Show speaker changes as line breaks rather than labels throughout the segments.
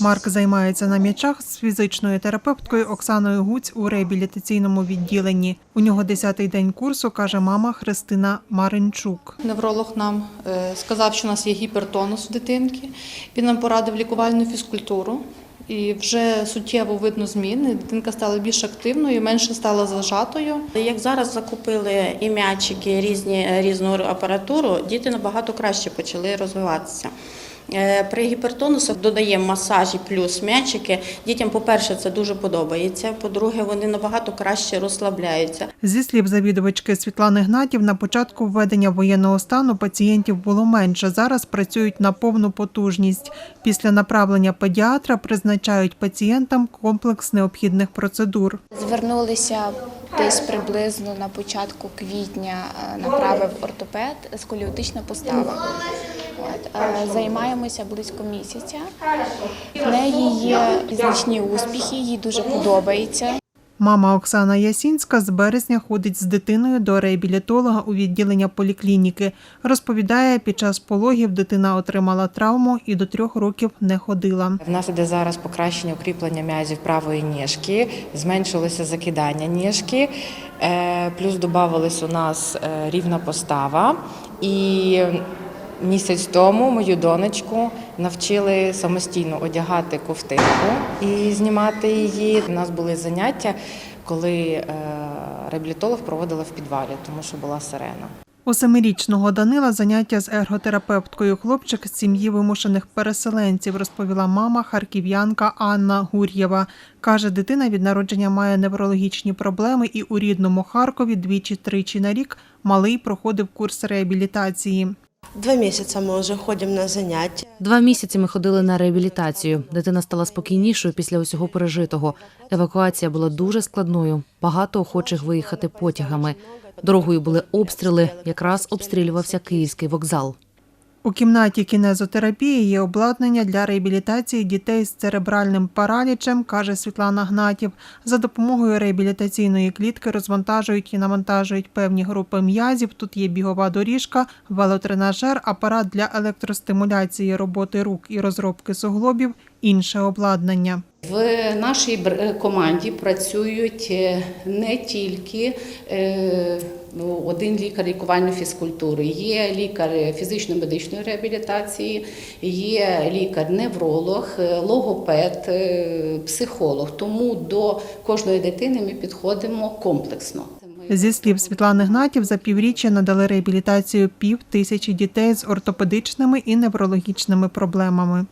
Марк займається на м'ячах з фізичною терапевткою Оксаною Гуць у реабілітаційному відділенні. У нього 10-й день курсу, каже мама Христина Маринчук.
Невролог нам е, сказав, що у нас є гіпертонус у дитинки. Він нам порадив лікувальну фізкультуру. І вже суттєво видно зміни. Дитинка стала більш активною, менше стала зажатою.
Як зараз закупили і м'ячики, різні, різну апаратуру, діти набагато краще почали розвиватися. Е, При гіпертонусах додаємо масажі плюс м'ячики. Дітям, по-перше, це дуже подобається. По-друге, вони набагато краще розслабляються.
Зі слів завідувачки Світлани Гнатів, на початку введення воєнного стану пацієнтів було менше. Зараз працюють на повну потужність. Після направлення педіатра призначають пацієнтам комплекс необхідних процедур.
Звернулися десь приблизно на початку квітня, е, направив ортопед, сколіотична постава. От, е, займаємося близько місяця. В неї є значні успіхи, їй дуже подобається.
Мама Оксана Ясінська з березня ходить з дитиною до реабілітолога у відділення поліклініки. Розповідає, під час пологів дитина отримала травму і до трьох років не ходила.
В нас іде зараз покращення укріплення м'язів правої ніжки, зменшилося закидання ніжки, е, плюс додавалась у нас е, рівна постава. І місяць тому мою донечку навчили самостійно одягати ковтинку і знімати її. У нас були заняття, коли е, реабілітолог проводила в підвалі, тому що була сирена.
У семирічного Данила заняття з ерготерапевткою. Хлопчик з сім'ї вимушених переселенців, розповіла мама харків'янка Анна Гур'єва. Каже, дитина від народження має неврологічні проблеми і у рідному Харкові двічі-тричі на рік малий проходив курс реабілітації.
Два місяці ми вже ходимо на заняття.
Два місяці ми ходили на реабілітацію. Дитина стала спокійнішою після усього пережитого. Евакуація була дуже складною. Багато охочих виїхати потягами. Дорогою були обстріли. Якраз обстрілювався київський вокзал.
У кімнаті кінезотерапії є обладнання для реабілітації дітей з церебральним паралічем, каже Світлана Гнатів. За допомогою реабілітаційної клітки розвантажують і навантажують певні групи м'язів. Тут є бігова доріжка, велотренажер, апарат для електростимуляції роботи рук і розробки суглобів, інше обладнання.
В нашій е, команді працюють е, не тільки е, ну, один лікар лікувальної фізкультури, є лікар фізично-медичної реабілітації, є лікар-невролог, логопед, психолог. Тому до кожної дитини ми підходимо комплексно.
Зі слів Світлани Гнатів, за півріччя надали реабілітацію пів тисячі дітей з ортопедичними і неврологічними проблемами.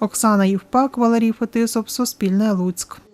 Оксана Євпак, Валерій Фетисов, Суспільне Луцьк.